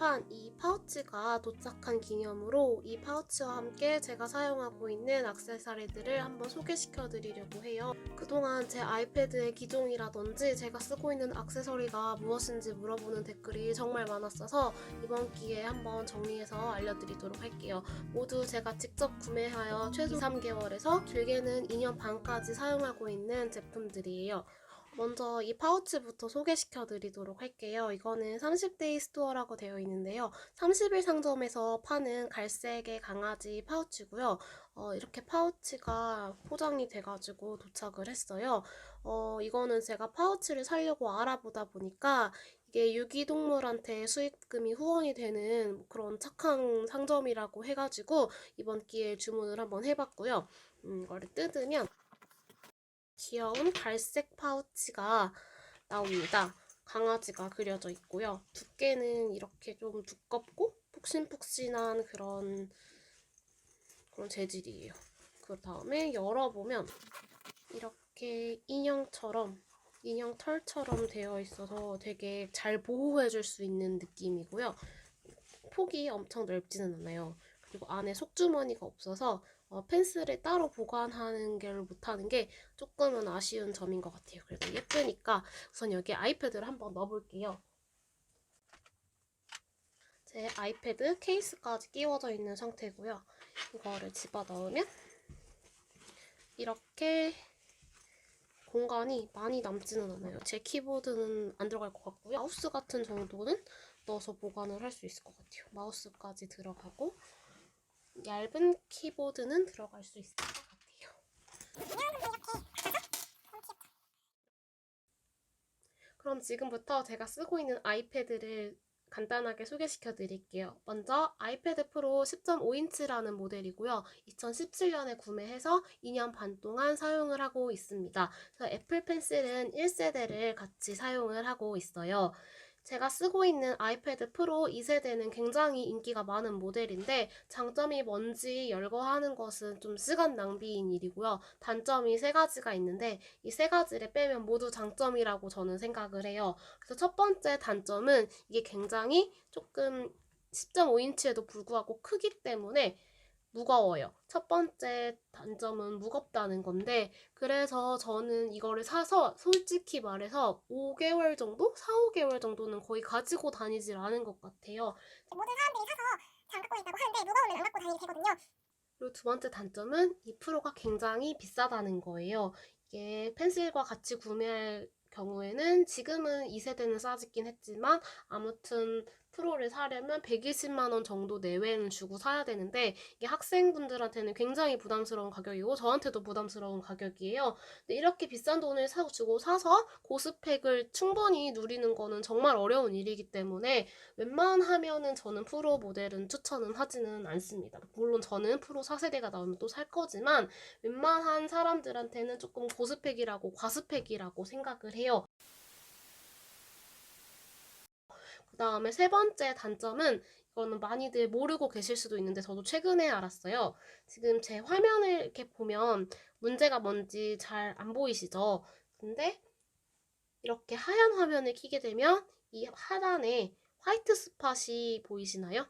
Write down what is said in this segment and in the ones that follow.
게시판 이 파우치가 도착한 기념으로 이 파우치와 함께 제가 사용하고 있는 액세서리들을 한번 소개시켜 드리려고 해요. 그동안 제 아이패드의 기종이라든지 제가 쓰고 있는 액세서리가 무엇인지 물어보는 댓글이 정말 많았어서 이번 기회에 한번 정리해서 알려드리도록 할게요. 모두 제가 직접 구매하여 최소 2, 3개월에서 길게는 2년 반까지 사용하고 있는 제품들이에요. 먼저 이 파우치부터 소개시켜 드리도록 할게요. 이거는 30데이 스토어라고 되어 있는데요. 30일 상점에서 파는 갈색의 강아지 파우치고요. 어, 이렇게 파우치가 포장이 돼가지고 도착을 했어요. 어, 이거는 제가 파우치를 사려고 알아보다 보니까 이게 유기동물한테 수익금이 후원이 되는 그런 착한 상점이라고 해가지고 이번 기회에 주문을 한번 해봤고요. 음, 이거를 뜯으면 귀여운 갈색 파우치가 나옵니다. 강아지가 그려져 있고요. 두께는 이렇게 좀 두껍고 푹신푹신한 그런 그런 재질이에요. 그 다음에 열어보면 이렇게 인형처럼 인형 털처럼 되어 있어서 되게 잘 보호해 줄 수 있는 느낌이고요. 폭이 엄청 넓지는 않아요. 그리고 안에 속주머니가 없어서 어, 펜슬을 따로 보관하는 걸 못하는 게 조금은 아쉬운 점인 것 같아요. 그래도 예쁘니까 우선 여기 아이패드를 한번 넣어볼게요. 제 아이패드 케이스까지 끼워져 있는 상태고요. 이거를 집어 넣으면 이렇게 공간이 많이 남지는 않아요. 제 키보드는 안 들어갈 것 같고요. 마우스 같은 정도는 넣어서 보관을 할 수 있을 것 같아요. 마우스까지 들어가고 얇은 키보드는 들어갈 수 있을 것 같아요. 그럼 지금부터 제가 쓰고 있는 아이패드를 간단하게 소개시켜 드릴게요. 먼저 아이패드 프로 10.5인치라는 모델이고요. 2017년에 구매해서 2년 반 동안 사용을 하고 있습니다. 애플 펜슬은 1세대를 같이 사용을 하고 있어요. 제가 쓰고 있는 아이패드 프로 2세대는 굉장히 인기가 많은 모델인데 장점이 뭔지 열거하는 것은 좀 시간 낭비인 일이고요. 단점이 세 가지가 있는데 이 세 가지를 빼면 모두 장점이라고 저는 생각을 해요. 그래서 첫 번째 단점은 이게 굉장히 조금 10.5인치에도 불구하고 크기 때문에 무거워요. 첫 번째 단점은 무겁다는 건데, 그래서 저는 이거를 사서 솔직히 말해서 5개월 정도? 4, 5개월 정도는 거의 가지고 다니질 않은 것 같아요. 모든 사람들이 사서 잘 갖고 있다고 하는데 무거우면 안 갖고 다니게 되거든요. 그리고 두 번째 단점은 이 프로가 굉장히 비싸다는 거예요. 이게 펜슬과 같이 구매할 경우에는 지금은 2세대는 싸지긴 했지만 아무튼 프로를 사려면 120만 원 정도 내외는 주고 사야 되는데 이게 학생분들한테는 굉장히 부담스러운 가격이고 저한테도 부담스러운 가격이에요. 근데 이렇게 비싼 돈을 사고 주고 사서 고스펙을 충분히 누리는 거는 정말 어려운 일이기 때문에 웬만하면은 저는 프로 모델은 추천은 하지는 않습니다. 물론 저는 프로 4세대가 나오면 또 살 거지만 웬만한 사람들한테는 조금 고스펙이라고 과스펙이라고 생각을 해요. 그 다음에 세 번째 단점은 이거는 많이들 모르고 계실 수도 있는데 저도 최근에 알았어요. 지금 제 화면을 이렇게 보면 문제가 뭔지 잘 안 보이시죠? 근데 이렇게 하얀 화면을 켜게 되면 이 하단에 화이트 스팟이 보이시나요?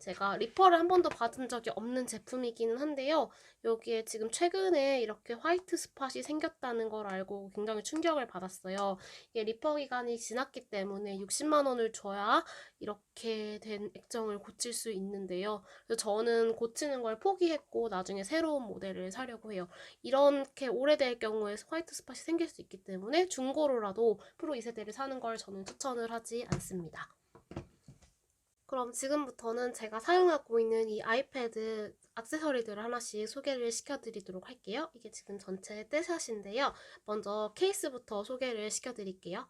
제가 리퍼를 한 번도 받은 적이 없는 제품이기는 한데요. 여기에 지금 최근에 이렇게 화이트 스팟이 생겼다는 걸 알고 굉장히 충격을 받았어요. 이게 리퍼 기간이 지났기 때문에 60만 원을 줘야 이렇게 된 액정을 고칠 수 있는데요. 그래서 저는 고치는 걸 포기했고 나중에 새로운 모델을 사려고 해요. 이렇게 오래될 경우에 화이트 스팟이 생길 수 있기 때문에 중고로라도 프로 2세대를 사는 걸 저는 추천을 하지 않습니다. 그럼 지금부터는 제가 사용하고 있는 이 아이패드 액세서리들을 하나씩 소개를 시켜드리도록 할게요. 이게 지금 전체 떼샷인데요. 먼저 케이스부터 소개를 시켜드릴게요.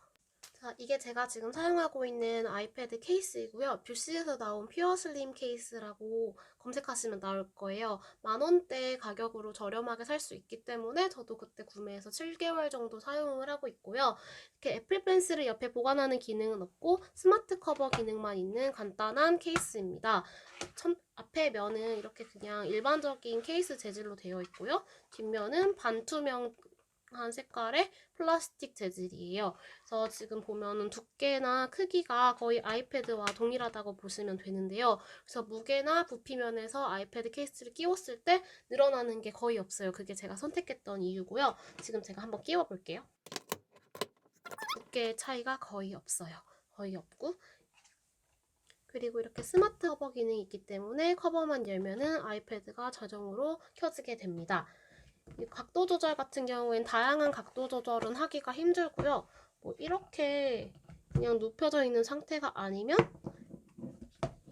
자, 이게 제가 지금 사용하고 있는 아이패드 케이스이고요. 뷰시에서 나온 퓨어 슬림 케이스라고 검색하시면 나올 거예요. 만 원대 가격으로 저렴하게 살 수 있기 때문에 저도 그때 구매해서 7개월 정도 사용을 하고 있고요. 이렇게 애플 펜슬을 옆에 보관하는 기능은 없고 스마트 커버 기능만 있는 간단한 케이스입니다. 첫, 앞에 면은 이렇게 그냥 일반적인 케이스 재질로 되어 있고요. 뒷면은 반투명 한 색깔의 플라스틱 재질이에요. 그래서 지금 보면은 두께나 크기가 거의 아이패드와 동일하다고 보시면 되는데요. 그래서 무게나 부피면에서 아이패드 케이스를 끼웠을 때 늘어나는 게 거의 없어요. 그게 제가 선택했던 이유고요. 지금 제가 한번 끼워 볼게요. 두께 차이가 거의 없어요. 거의 없고 그리고 이렇게 스마트 커버 기능이 있기 때문에 커버만 열면은 아이패드가 자동으로 켜지게 됩니다. 이 각도 조절 같은 경우엔 다양한 각도 조절은 하기가 힘들고요. 뭐 이렇게 그냥 눕혀져 있는 상태가 아니면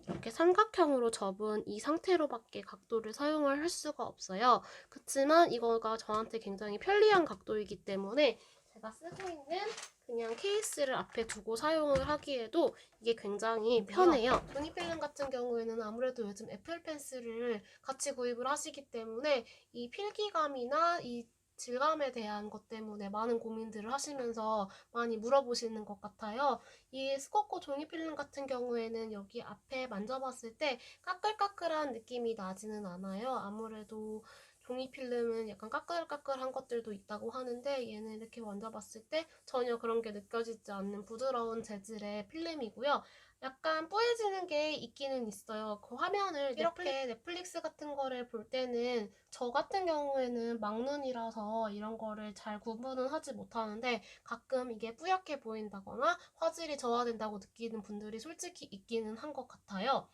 이렇게 삼각형으로 접은 이 상태로밖에 각도를 사용을 할 수가 없어요. 그렇지만 이거가 저한테 굉장히 편리한 각도이기 때문에 제가 쓰고 있는 그냥 케이스를 앞에 두고 사용을 하기에도 이게 굉장히 편해요. 종이필름 같은 경우에는 아무래도 요즘 애플 펜슬을 같이 구입을 하시기 때문에 이 필기감이나 이 질감에 대한 것 때문에 많은 고민들을 하시면서 많이 물어보시는 것 같아요. 이 스코코 종이 필름 같은 경우에는 여기 앞에 만져봤을 때 까끌까끌한 느낌이 나지는 않아요. 아무래도 종이 필름은 약간 까끌까끌한 것들도 있다고 하는데 얘는 이렇게 만져봤을 때 전혀 그런 게 느껴지지 않는 부드러운 재질의 필름이고요. 약간 뿌얘지는 게 있기는 있어요. 그 화면을 이렇게 넷플릭스 같은 거를 볼 때는 저 같은 경우에는 막눈이라서 이런 거를 잘 구분은 하지 못하는데 가끔 이게 뿌옇게 보인다거나 화질이 저하된다고 느끼는 분들이 솔직히 있기는 한 것 같아요.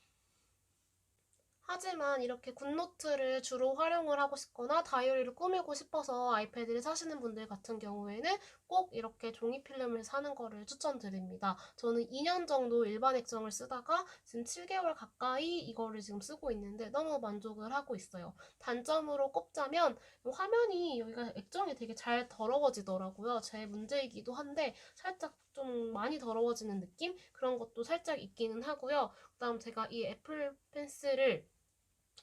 하지만 이렇게 굿노트를 주로 활용을 하고 싶거나 다이어리를 꾸미고 싶어서 아이패드를 사시는 분들 같은 경우에는 꼭 이렇게 종이 필름을 사는 거를 추천드립니다. 저는 2년 정도 일반 액정을 쓰다가 지금 7개월 가까이 이거를 지금 쓰고 있는데 너무 만족을 하고 있어요. 단점으로 꼽자면 화면이 여기가 액정이 되게 잘 더러워지더라고요. 제 문제이기도 한데 살짝 좀 많이 더러워지는 느낌? 그런 것도 살짝 있기는 하고요. 그 다음 제가 이 애플 펜슬을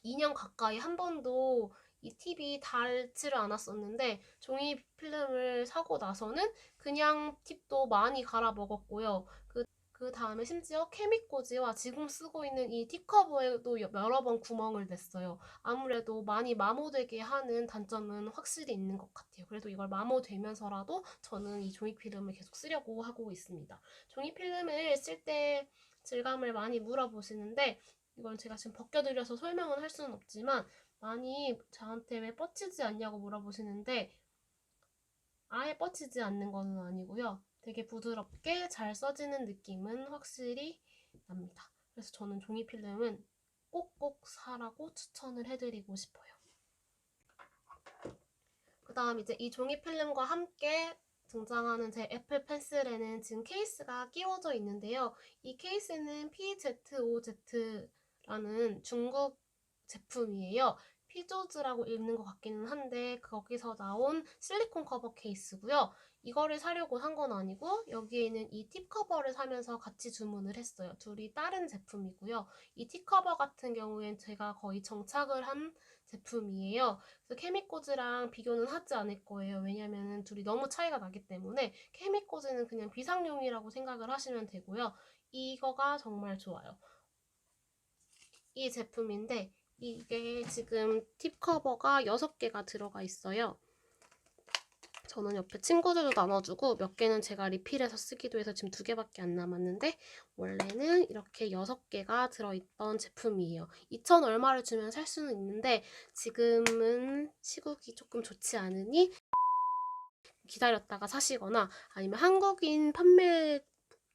2년 가까이 한 번도 이 팁이 닳지를 않았었는데 종이 필름을 사고 나서는 그냥 팁도 많이 갈아 먹었고요. 그, 그 다음에 심지어 케미코지와 지금 쓰고 있는 이 팁커버에도 여러 번 구멍을 냈어요. 아무래도 많이 마모되게 하는 단점은 확실히 있는 것 같아요. 그래도 이걸 마모되면서라도 저는 이 종이 필름을 계속 쓰려고 하고 있습니다. 종이 필름을 쓸때 질감을 많이 물어보시는데 이건 제가 지금 벗겨드려서 설명은 할 수는 없지만 많이 저한테 왜 뻗치지 않냐고 물어보시는데 아예 뻗치지 않는 거는 아니고요. 되게 부드럽게 잘 써지는 느낌은 확실히 납니다. 그래서 저는 종이 필름은 꼭꼭 사라고 추천을 해드리고 싶어요. 그 다음 이제 이 종이 필름과 함께 등장하는 제 애플 펜슬에는 지금 케이스가 끼워져 있는데요. 이 케이스는 PZ5Z 라는 중국 제품이에요. 피조즈라고 읽는 것 같기는 한데 거기서 나온 실리콘 커버 케이스고요. 이거를 사려고 산 건 아니고 여기에 있는 이 팁 커버를 사면서 같이 주문을 했어요. 둘이 다른 제품이고요. 이 팁 커버 같은 경우엔 제가 거의 정착을 한 제품이에요. 그래서 케미코즈랑 비교는 하지 않을 거예요. 왜냐면 둘이 너무 차이가 나기 때문에 케미코즈는 그냥 비상용이라고 생각을 하시면 되고요. 이거가 정말 좋아요. 이 제품인데 이게 지금 팁 커버가 6개가 들어가 있어요. 저는 옆에 친구들도 나눠주고 몇 개는 제가 리필해서 쓰기도 해서 지금 두 개밖에 안 남았는데 원래는 이렇게 6개가 들어있던 제품이에요. 2천 얼마를 주면 살 수는 있는데 지금은 시국이 조금 좋지 않으니 기다렸다가 사시거나 아니면 한국인 판매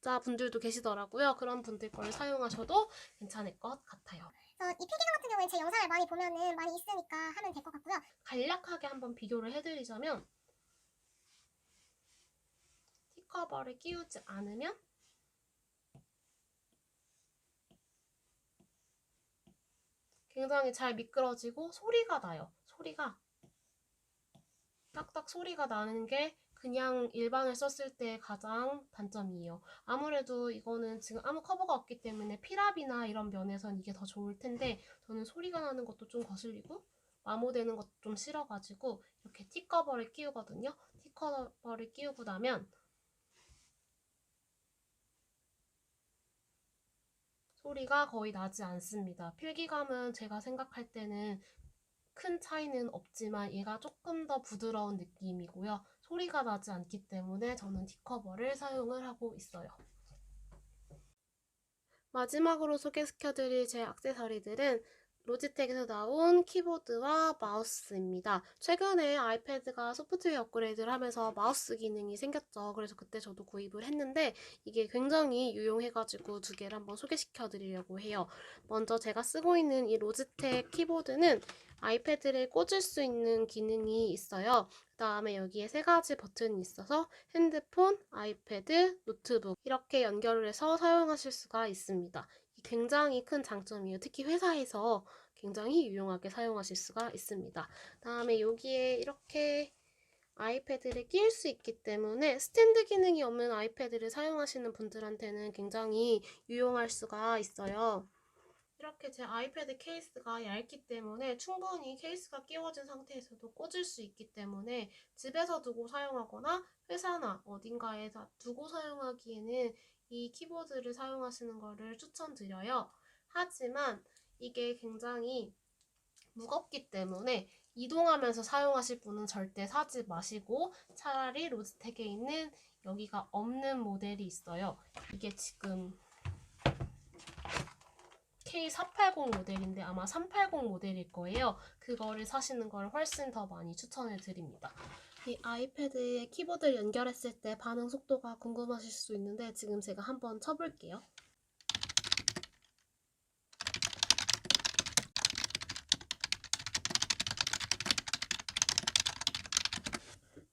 자 분들도 계시더라고요. 그런 분들 걸 사용하셔도 괜찮을 것 같아요. 그래서 이 필기감 같은 경우에 제 영상을 많이 보면은 많이 있으니까 하면 될 것 같고요. 간략하게 한번 비교를 해드리자면 티커버를 끼우지 않으면 굉장히 잘 미끄러지고 소리가 나요. 소리가 딱딱 소리가 나는 게 그냥 일반을 썼을 때 가장 단점이에요. 아무래도 이거는 지금 아무 커버가 없기 때문에 피랍이나 이런 면에선 이게 더 좋을 텐데 저는 소리가 나는 것도 좀 거슬리고 마모되는 것도 좀 싫어가지고 이렇게 티 커버를 끼우거든요. 티 커버를 끼우고 나면 소리가 거의 나지 않습니다. 필기감은 제가 생각할 때는 큰 차이는 없지만 얘가 조금 더 부드러운 느낌이고요. 소리가 나지 않기 때문에 저는 뒷커버를 사용을 하고 있어요. 마지막으로 소개시켜드릴 제 액세서리들은 로지텍에서 나온 키보드와 마우스입니다. 최근에 아이패드가 소프트웨어 업그레이드를 하면서 마우스 기능이 생겼죠. 그래서 그때 저도 구입을 했는데 이게 굉장히 유용해가지고 두 개를 한번 소개시켜 드리려고 해요. 먼저 제가 쓰고 있는 이 로지텍 키보드는 아이패드를 꽂을 수 있는 기능이 있어요. 그 다음에 여기에 세 가지 버튼이 있어서 핸드폰, 아이패드, 노트북 이렇게 연결을 해서 사용하실 수가 있습니다. 굉장히 큰 장점이에요. 특히 회사에서 굉장히 유용하게 사용하실 수가 있습니다. 다음에 여기에 이렇게 아이패드를 끼울 수 있기 때문에 스탠드 기능이 없는 아이패드를 사용하시는 분들한테는 굉장히 유용할 수가 있어요. 이렇게 제 아이패드 케이스가 얇기 때문에 충분히 케이스가 끼워진 상태에서도 꽂을 수 있기 때문에 집에서 두고 사용하거나 회사나 어딘가에 다 두고 사용하기에는 이 키보드를 사용하시는 것을 추천드려요. 하지만 이게 굉장히 무겁기 때문에 이동하면서 사용하실 분은 절대 사지 마시고 차라리 로지텍에 있는 여기가 없는 모델이 있어요. 이게 지금 K480 모델인데 아마 380 모델일 거예요. 그거를 사시는 걸 훨씬 더 많이 추천을 드립니다. 이 아이패드에 키보드를 연결했을 때 반응 속도가 궁금하실 수 있는데 지금 제가 한번 쳐볼게요.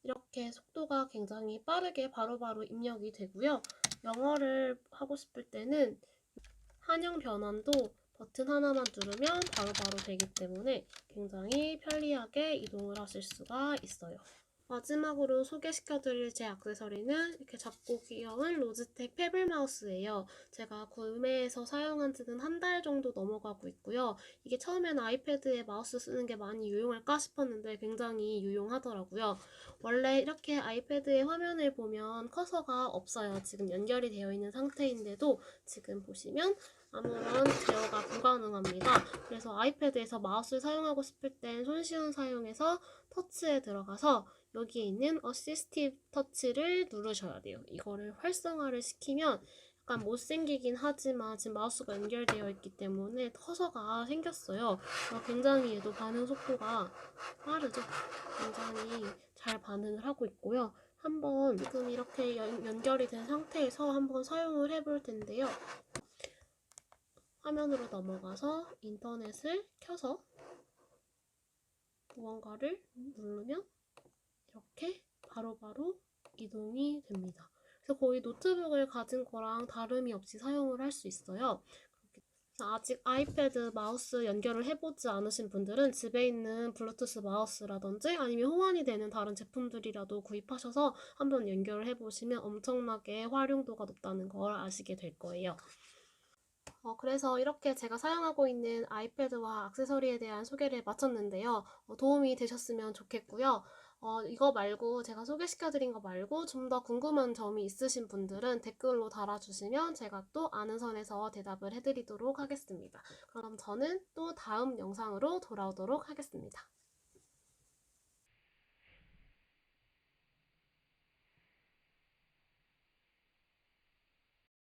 이렇게 속도가 굉장히 빠르게 바로바로 입력이 되고요. 영어를 하고 싶을 때는 한영 변환도 버튼 하나만 누르면 바로바로 되기 때문에 굉장히 편리하게 이동을 하실 수가 있어요. 마지막으로 소개시켜드릴 제 액세서리는 이렇게 작고 귀여운 로지텍 페블 마우스예요. 제가 구매해서 사용한 지는 한 달 정도 넘어가고 있고요. 이게 처음에는 아이패드에 마우스 쓰는 게 많이 유용할까 싶었는데 굉장히 유용하더라고요. 원래 이렇게 아이패드의 화면을 보면 커서가 없어요. 지금 연결이 되어 있는 상태인데도 지금 보시면 아무런 제어가 불가능합니다. 그래서 아이패드에서 마우스를 사용하고 싶을 땐 손쉬운 사용에서 터치에 들어가서 여기에 있는 어시스티브 터치를 누르셔야 돼요. 이거를 활성화를 시키면 약간 못생기긴 하지만 지금 마우스가 연결되어 있기 때문에 커서가 생겼어요. 어, 굉장히 얘도 반응 속도가 빠르죠. 굉장히 잘 반응을 하고 있고요. 한번 지금 이렇게 연, 연결이 된 상태에서 한번 사용을 해볼 텐데요. 화면으로 넘어가서 인터넷을 켜서 무언가를 누르면 바로바로 이동이 됩니다. 그래서 거의 노트북을 가진 거랑 다름이 없이 사용을 할 수 있어요. 아직 아이패드 마우스 연결을 해보지 않으신 분들은 집에 있는 블루투스 마우스라든지 아니면 호환이 되는 다른 제품들이라도 구입하셔서 한번 연결을 해보시면 엄청나게 활용도가 높다는 걸 아시게 될 거예요. 어, 그래서 이렇게 제가 사용하고 있는 아이패드와 액세서리에 대한 소개를 마쳤는데요. 어, 도움이 되셨으면 좋겠고요. 어, 이거 말고 제가 소개시켜드린 거 말고 좀 더 궁금한 점이 있으신 분들은 댓글로 달아주시면 제가 또 아는 선에서 대답을 해드리도록 하겠습니다. 그럼 저는 또 다음 영상으로 돌아오도록 하겠습니다.